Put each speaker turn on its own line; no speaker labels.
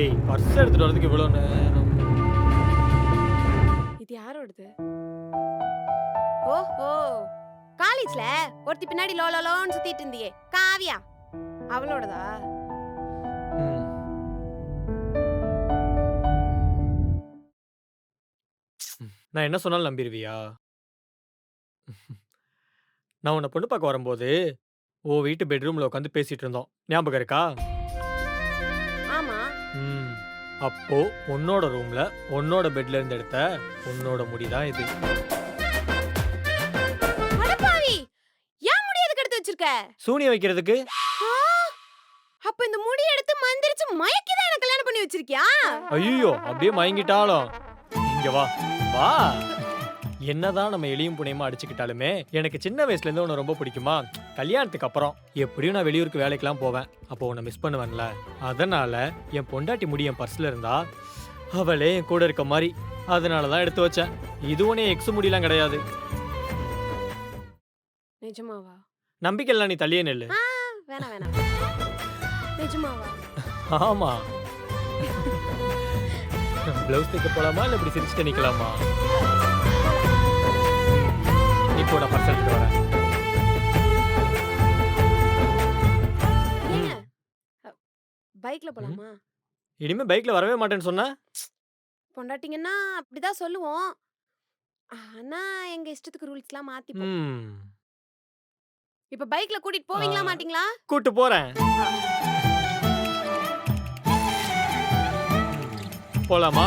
ஏய் பர்ஸ் எடுத்துட்டு வரதுக்கு இவ்வளோ நேரம்.
இது யாரோடது? ஓஹோ காலேஜ்ல ஒருத்தி பின்னாடி லோ லோ, லோன்னு சுத்திட்டு இருந்தியே. காவியா. அவளோடதா.
நான் என்ன சொன்னாலும் நம்பிடுவியா நான் உன்னை பொண்ணு பார்க்க வரும்போது ஓ வீட்டு பெட்ரூம்ல உட்காந்து பேசிட்டு இருந்தோம். ஞாபகம் இருக்கா? ம். அப்போ உன்னோட ரூம்ல உன்னோட பெட்ல இருந்து எடுத்த உன்னோட முடிதான் இது.
அடப்பாவி ஏன் முடி எதுக்கு எடுத்து வச்சிருக்க?
சூனியம் வைக்கிறதுக்கு.
ஆ, அப்ப இந்த முடி எடுத்து மந்திரிச்சு மயக்கி தான் எனக்கு கல்யாணம் பண்ணி வச்சிருக்கியா?
ஐயோ அப்படியே மயங்கிட்டாலும். இங்க வா. வா. என்னதான் நம்ம எளியும் புனையமா அடிச்சுக்கிட்டாலுமே எனக்கு சின்ன வயசுல இருந்து உன்னை ரொம்ப பிடிக்குமா? கல்யாணத்துக்கு அப்புறம் எப்படியும் நான் வெளியூருக்கு வேலைக்கெல்லாம் போவேன். அப்போ உன்னை மிஸ் பண்ணுவேன்ல. அதனால என் பொண்டாட்டி முடி என் பர்ஸ்ல இருந்தா அவளே என் கூட இருக்க மாதிரி அதனால தான் எடுத்து வச்சேன். இது ஒன்னே எக்ஸ் முடியெல்லாம் கிடையாது.
நிஜமாவா?
நம்பிக்கை இல்லை நீ தள்ளியே நெல்லு.
ஆ, வேணாம் வேணாம். நிஜமாவா?
ஆமா. பிளவுஸ் தைக்க போலாமா? இல்ல இப்படி சிரிச்சுட்டு நிக்கலாமா? நான் பர்ஸ் எடுத்துட்டு வரேன்.
பைக்ல போலாமா?
இனிமே பைக்ல வரவே மாட்டேன்னு சொன்ன?
பொண்டாட்டிங்கன்னா அப்படிதான் சொல்லுவோம். ஆனா எங்க இஷ்டத்துக்கு ரூல்ஸ்லாம் மாத்திப்போம். இப்ப பைக்ல கூட்டிட்டு போவீங்களா. மாட்டீங்களா?
கூட்டு போறேன். போலாமா?